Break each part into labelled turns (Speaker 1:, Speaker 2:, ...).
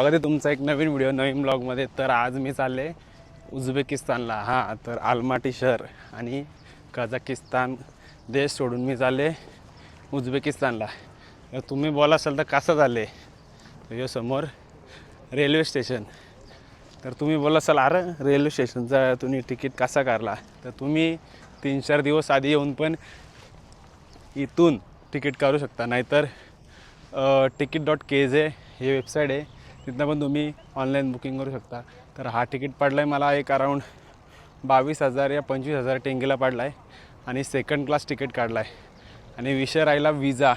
Speaker 1: स्वागत आहे तुमचा एक नवीन व्हिडिओ नवीन ब्लॉगमध्ये तर आज मी चालले उझबेकिस्तानला. हां तर आलमाटी शहर आणि कझाकिस्तान देश सोडून मी चालले उझबेकिस्तानला. तर तुम्ही बोला असाल तर कसं चालले? तर यो समोर रेल्वे स्टेशन तर तुम्ही बोला असाल अरे रेल्वे स्टेशनचा तुम्ही तिकीट कसा काढला? तर तुम्ही तीन चार दिवस आधी येऊन पण इथून तिकीट काढू शकता. नाहीतर तिकीट डॉट के जे हे वेबसाईट आहे. तिथनं पण तुम्ही ऑनलाईन बुकिंग करू शकता. तर हा तिकीट पडला आहे मला एक अराऊंड बावीस हजार या पंचवीस हजार टेंगेला पडला आहे आणि सेकंड क्लास तिकीट काढला आहे आणि विषय राहिला विजा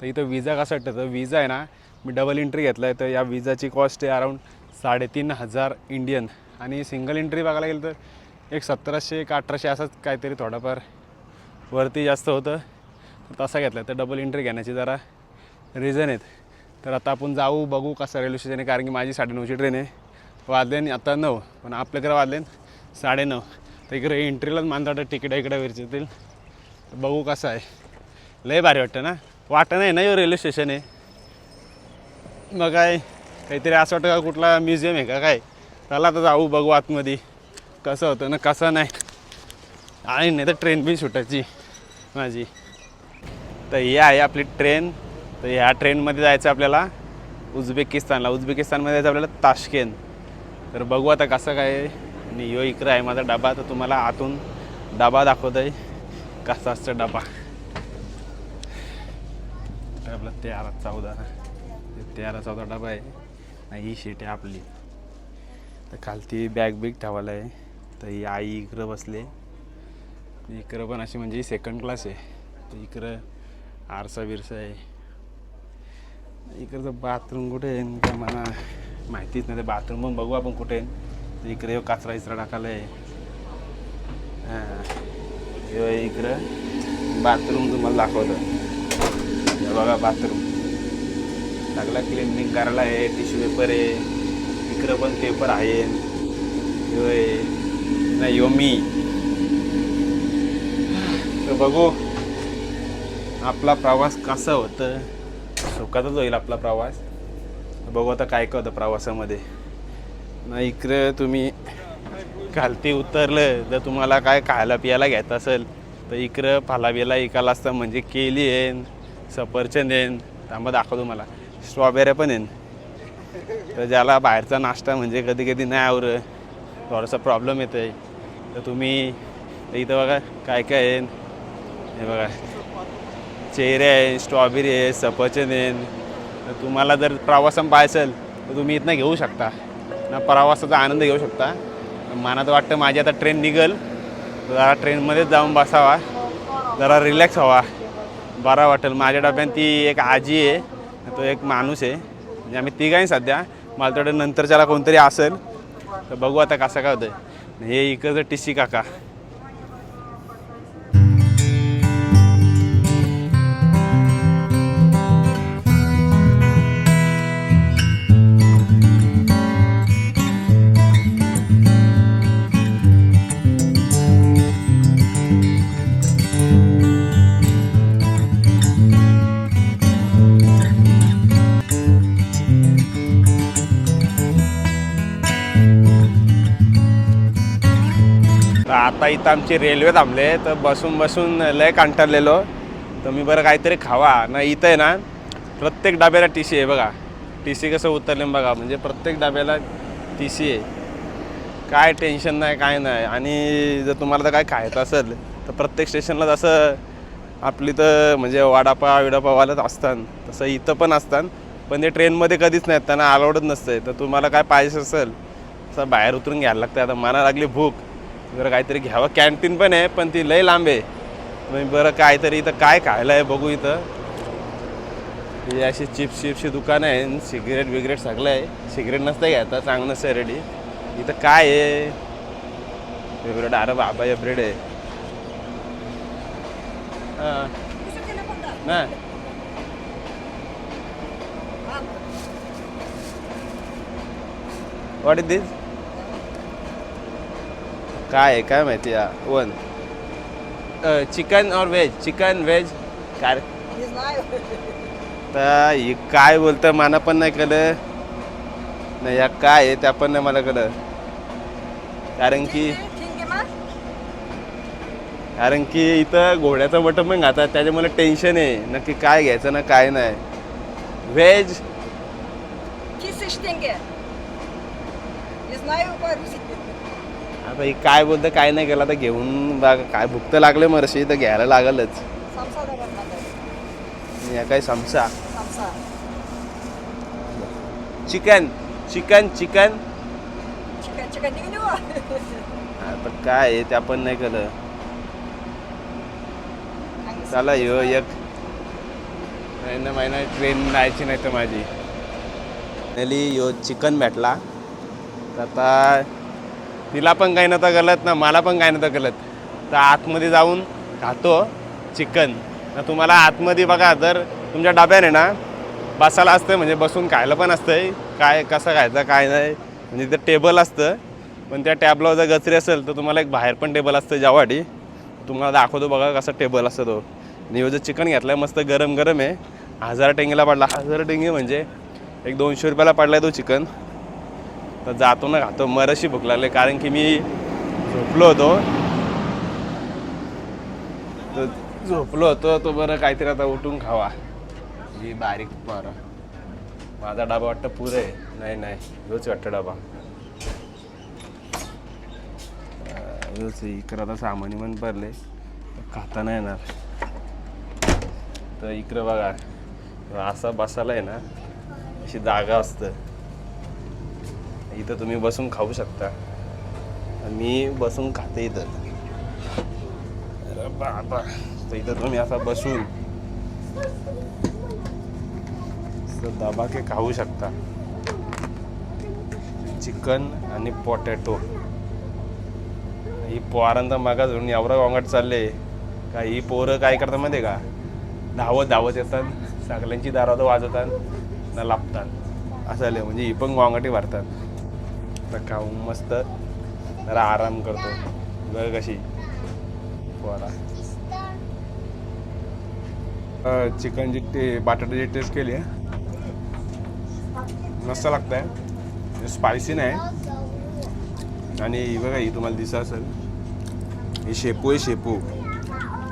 Speaker 1: तर इथं विजा कसा वाटतं? तर विजा आहे ना मी डबल एंट्री घेतला आहे तर या विजाची कॉस्ट आहे अराऊंड साडेतीन हजार इंडियन आणि सिंगल एंट्री बघायला गेलं तर एक सतराशे एक अठराशे असंच काहीतरी थोडंफार वरती जास्त होतं. तर तसा घेतला तर डबल एंट्री घेण्याची जरा रिझन आहेत. तर आता आपण जाऊ बघू कसं रेल्वे स्टेशन आहे कारण की माझी साडेनऊची ट्रेन आहे. वाजले आता नऊ पण आपल्याकडे वाजले साडेनऊ. तर इकडे एंट्रीलाच मानतात तिकीट इकडे विरचीतील तर बघू कसं आहे. लय भारी वाटतं ना? वाटतं नाही ना हे रेल्वे स्टेशन आहे? मग काय काहीतरी असं वाटतं का कुठला म्युझियम आहे का काय? चला आता जाऊ बघू आतमध्ये कसं होतं ना कसं नाही. आणि नाही तर ट्रेन बी सुटायची माझी. तर ही आहे आपली ट्रेन तर ह्या ट्रेनमध्ये जायचं आपल्याला उझबेकिस्तानला. उझबेकिस्तानमध्ये जायचं आपल्याला ताशकेन. तर बघू आता कसं काय आणि यो इकडं आहे माझा डबा. तर तुम्हाला आतून डबा दाखवत आहे कसा असतो डबा. तर आपला तेरा चौदा. ते तेरा चौदा डबा आहे. आणि ही शीट आहे आपली. तर खालती बॅग बिग ठेवायला आहे. तर ही आई इकडं बसले. इकडं पण अशी म्हणजे सेकंड क्लास आहे. तर इकडं आरसा बिरसा आहे. इकडचं बाथरूम कुठे आहे? काय मला माहितीच नाही. ते बाथरूम पण बघू आपण कुठे आहे. इकडे हो कचरा इचरा टाकायला आहे. हां. इकडं. बाथरूम तुम्हाला दाखवतं. हे बघा बाथरूम सगळा क्लिनिंग करायला आहे. टिश्यू पेपर आहे. इकडं पण पेपर आहे. ह्यो आहे. नाही यो मी. तर बघू आपला प्रवास कसा होतं. सुखातच होईल आपला प्रवास. बघू आता काय कळतं प्रवासामध्ये. ना इकडं तुम्ही खालती उतरलं जर तुम्हाला काय खायला पियाला घ्यायचं असेल तर इकडं फालाबिला इकाला असतं म्हणजे केली येईन सफरचंद येईन. थांबा दाखवतो मला स्ट्रॉबेऱ्या पण येईन. तर ज्याला बाहेरचा नाश्ता म्हणजे कधी कधी नाही आवरं थोडासा प्रॉब्लेम येतो आहे तर तुम्ही इथं बघा काय काय आहे हे बघा. चेहरे आहे स्ट्रॉबेरी आहे सफरचंद आहे. तर तुम्हाला जर प्रवासात पाहायचं असेल तर तुम्ही इथनं घेऊ शकता. ना प्रवासाचा आनंद घेऊ शकता. मनात वाटतं माझी आता ट्रेन निघल. जरा ट्रेनमध्येच जाऊन बसावा. जरा रिलॅक्स व्हावा. बरा वाटेल. माझ्या डब्यात ती एक आजी आहे. तो एक माणूस आहे. म्हणजे आम्ही तिघाही सध्या. मला थोडं नंतरच्याला कोणतरी असेल. तर बघू आता कसं काय होतं हे इकडचं टिसी काका. आता इथं आमची रेल्वे थांबले तर बसून बसून लय कंटाळलेलो. तर मी बरं काहीतरी खावा. ना इथं आहे ना प्रत्येक डब्याला टी सी आहे बघा. टी सी कसं उतरले बघा म्हणजे प्रत्येक डब्याला टी सी आहे. काय टेन्शन नाही काय नाही. आणि जर तुम्हाला तर काय खायचं असेल तर प्रत्येक स्टेशनला जसं आपली तर म्हणजे वडापाव विडापाववालाच असतात. तसं इथं पण असतात. पण ते ट्रेनमध्ये कधीच नाही त्यांना अलाउडच नसतं तर तुम्हाला काय पाहिजे असेल असं बाहेर उतरून घ्यायला लागतं आता मला लागली भूक. जरा काहीतरी घ्यावं. कॅन्टीन पण आहे पण ती लय लांब आहे. मग बरं काहीतरी इथं काय खायला आहे बघू इथं. ही अशी चिप्स चिप्सची दुकानं आहे सिगरेट बिगरेट सगळं आहे. सिगरेट नसतं घ्यायचं चांगलं नसतं रेडी इथं काय आहे? फेवरेट अरे बाबा या ब्रेड आहे. हां. ना? इज दिस काय आहे काय माहिती या वन चिकन और व्हेज चिकन व्हेज काय तर हे काय बोलतं मला पण नाही कळलं. नाही या काय आहे त्या पण नाही मला कळत कारण की? कारण की इथं घोड्याचं बटन पण घातात त्याच्यामुळे टेन्शन आहे. नक्की काय घ्यायचं ना काय नाही. व्हेज आता ही काय बोलतं काय नाही केलं आता घेऊन बघ काय भूक तर लागले मरशी तर घ्यायला लागलच? या काय समसा. Chicken chicken chicken. आता काय आहे त्या पण नाही केलं. चला यो एक. नाही ना महिना ट्रेन जायची नाही तर माझी. नेली यो चिकन भेटला. आता तिला पण काही नव्हतं गलत ना मला पण काही नव्हतं गलत. तर आतमध्ये जाऊन खातो चिकन. तर तुम्हाला आतमध्ये बघा जर तुमच्या डब्याने ना बसायला असतं म्हणजे बसून खायला पण असतंय. काय कसं खायचं काय नाही. म्हणजे ते टेबल असतं. पण त्या टॅबला जर गचरी असेल तर तुम्हाला एक बाहेर पण टेबल असतं जेवाडी. तुम्हाला दाखवतो बघा कसा टेबल असतं तो. आणि हो जो चिकन आहे मस्त गरम गरम आहे. हजार टेंगेला पडला. हजार टेंगे म्हणजे एक दोनशे रुपयाला पडला आहे तो चिकन. तर जातो ना खातो मरशी भूक लागले कारण की मी झोपलो होतो. तर झोपलो होतो तो बरं काहीतरी आता उठून खावा. ही बारीक मारा माझा डबा वाटतं पुरं आहे. नाही नाही ह्योच वाटतं डबा. इकडं आता सामानी पण भरले खाता नाही येणार. तर इकडं बघा असा बसायला आहे ना अशी जागा असतं. इथं तुम्ही बसून खाऊ शकता. मी बसून खाते इथं. बाबा तर इथं तुम्ही असा बसून दबाके के खाऊ शकता. चिकन आणि पोटॅटो. ही पोरांचा मागा धरून एवढा वांगट चालले. का ही पोरं काय करतात माहिती का? धावत धावत येतात सगळ्यांची दारात वाजवतात ना लापतात. असं आलं म्हणजे ही पण वांगटी भरतात. तर खाऊन मस्त जरा आराम करतो. बघ कशी. पोरा. चिकनची टे बटाट्याची टेस्ट केली आहे मस्त लागत आहे स्पायसी नाही. आणि बघा ही तुम्हाला दिसत असेल. हे शेपू आहे शेपू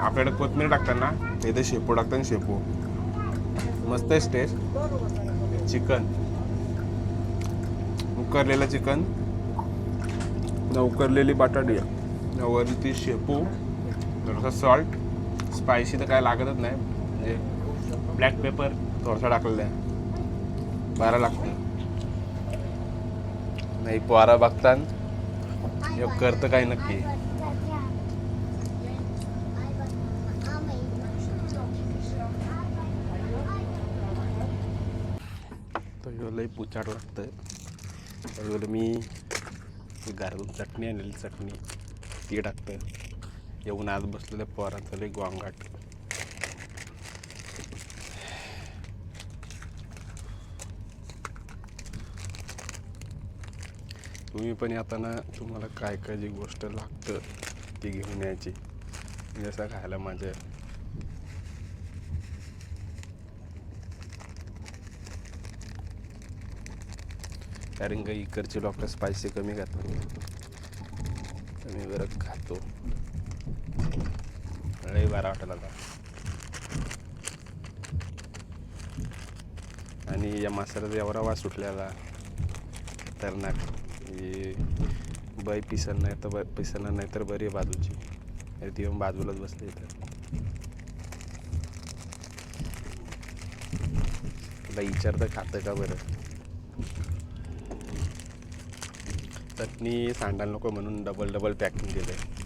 Speaker 1: आपल्याकडे कोथमीर टाकतात ना इथे शेपू टाकतात आणि शेपू मस्त आहे टेस्ट चिकन. उकरलेलं चिकन. उकरलेली बटाटी. वरती शेपू थोडासा सॉल्ट स्पायसी तर काय लागतच नाही. म्हणजे ब्लॅक पेपर थोडासा टाकलेला आहे. बारा लागते नाही पोहारा बघतान. योग करतं काय नक्की? तर लई पुचाट लागतंय. त्यावेळेला मी घरातून चटणी आणलेली चटणी ती टाकतं येऊन आज बसलेल्या पोरांचं लई गोंगाट. तुम्ही पण येताना तुम्हाला काय काय जी गोष्ट लागतं ती घेऊन यायची. जसं खायला माझ्या कारण का इकडचे लोक स्पायसी कमी खातात. कमी बरं खातो. लई बारा वाटायला आता आणि या मासाला एवढा वास सुटलेला तर ना बै बाई पिसल नाही तर पिसणार नाही तर बरी आहे बाजूची. अरे ती येऊन बाजूलाच बसली इथं. तुला विचारतं खातं का बरं? चटणी सांडायला नको म्हणून डबल डबल पॅकिंग केलं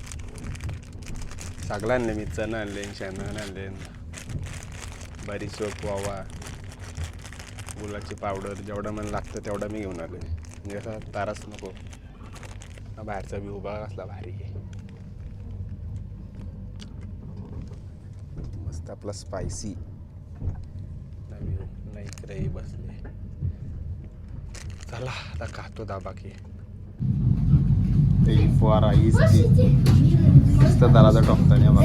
Speaker 1: सगळं आणले मी चणं आणले शेंगदाणे आणले. बरीचोप वावा. गुलाची पावडर जेवढं मला लागतं तेवढं मी घेऊन आलो म्हणजे असा ताराच नको. बाहेरचा बी उभा असला भारी आहे. मस्त आपला स्पायसी नाही बसले. चला आता खातो दाबा की ते फुवारा हीच ती मस्त दराचा टोकताना बघ.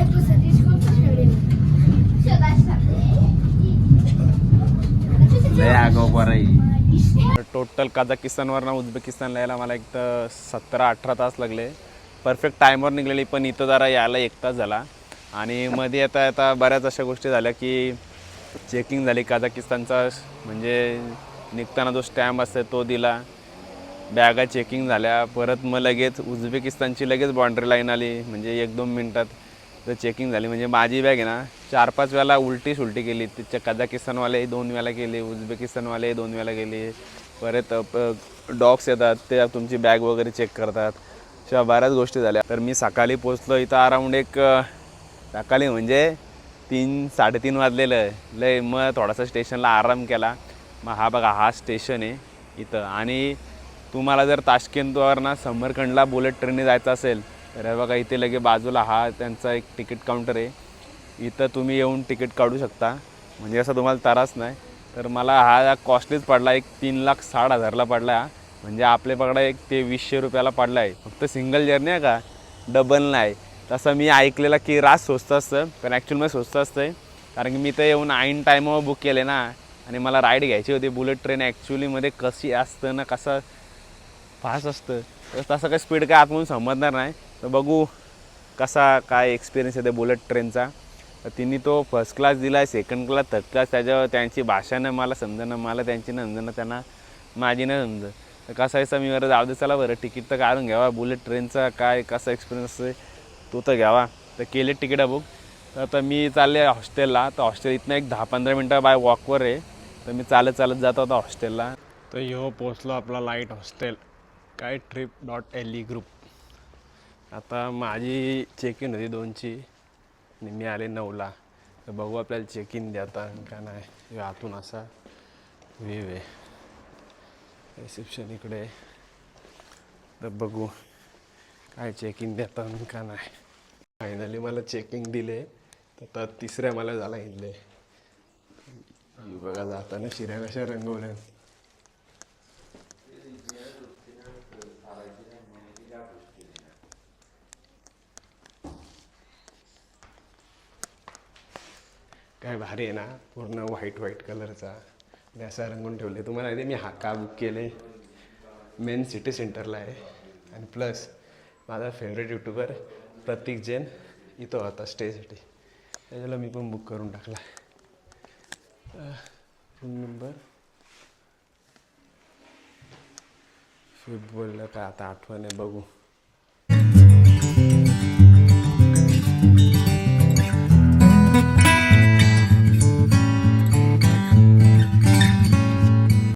Speaker 1: लय आगाव बरं टोटल कझाकिस्तानवरनं उझबेकिस्तानला यायला मला एक तर सतरा अठरा तास लागले. परफेक्ट टाईमवर निघलेली पण इथं जरा यायला एक तास झाला. आणि मध्ये आता आता बऱ्याच अशा गोष्टी झाल्या की चेकिंग झाली कझाकिस्तानचा म्हणजे निघताना जो स्टॅम्प असतो तो दिला. बॅगा चेकिंग झाल्या परत मग लगेच उझबेकिस्तानची लगेच बाँड्री लाईन आली म्हणजे एक दोन मिनटात तर चेकिंग झाली. म्हणजे माझी बॅग आहे ना चार पाच वेळा उलटी सुलटी केली. तिच्या कझाकिस्तानवाले दोन वेळा केली उझबेकिस्तानवाले दोन वेळा केली परत डॉग्स येतात ते तुमची बॅग वगैरे चेक करतात. अशा बऱ्याच गोष्टी झाल्या. तर मी सकाळी पोचलो इथं अराऊंड एक सकाळी म्हणजे तीन साडेतीन वाजलेलं आहे. लय मग थोडासा स्टेशनला आराम केला. मग हा बघा हा स्टेशन आहे इथं. आणि तुम्हाला जर ताशकेंदूवर ना समरखंडला बुलेट ट्रेनने जायचं असेल तर बघा इथे लगे बाजूला हा त्यांचा एक तिकीट काउंटर आहे. इथं तुम्ही येऊन तिकीट काढू शकता. म्हणजे असं तुम्हाला त्रास नाही. तर मला हा कॉस्टलीच पडला. एक तीन लाख साठ हजारला पडला. हा. म्हणजे आपले एक ते वीसशे रुपयाला पडला आहे फक्त सिंगल जर्नी आहे का? डबल नाही. तसं मी ऐकलेलं की रास स्वस्त असतं पण ॲक्च्युअलमध्ये स्वस्त असतं आहे कारण की मी तर येऊन ऐन टायमावर बुक केले ना. आणि मला राईड घ्यायची होती. बुलेट ट्रेन ॲक्च्युलीमध्ये कशी असतं ना कसं फास्ट असतं. तर तसं काही स्पीड काय आतमधून समजणार नाही. तर बघू कसा काय एक्सपिरियन्स येते बुलेट ट्रेनचा तिने तो फर्स्ट क्लास दिला आहे सेकंड क्लास थर्ड क्लास त्याच्यावर त्यांची भाषा नाही मला समजणं मला त्यांची नाही समजणं त्यांना माझी नाही समजत तर कसं आहे मी बरं जाऊ दे चला बरं तिकीट तर काढून घ्यावा. बुलेट ट्रेनचा काय कसा एक्सपिरियन्स आहे तो तर घ्यावा. तर केले तिकीटं बुक. तर आता मी चालले हॉस्टेलला. तर हॉस्टेल इथनं एक दहा पंधरा मिनटं बाय वॉकवर आहे. तर मी चालत चालत जातो आता हॉस्टेलला. तर ह्यो पोचलो आपला लाइट हॉस्टेल काय trip dot L E group आता माझी चेक इन होती दोनची. आणि मी आले नऊला. तर बघू आपल्याला चेक इन द्या आता. का नाही? आतून असा व्ह्यू आहे. रिसेप्शन इकडे तर बघू काय चेक इन देता का नाही. फायनली मला चेकिंग दिले. तर आता तिसऱ्या मला झाला इथले. बघा जाताना शिऱ्या कशा रंगवल्या काय भारी आहे ना पूर्ण व्हाईट व्हाईट कलरचा मी असा रंगून ठेवले तुम्हाला माहिती मी हा का बुक केले मेन सिटी सेंटरला आहे. आणि प्लस माझा फेवरेट यूट्यूबर प्रतीक जैन इथं होता स्टेसाठी त्याच्याला मी पण बुक करून टाकला. रूम नंबर फिफ बोललं काय आता आठवण आहे बघू.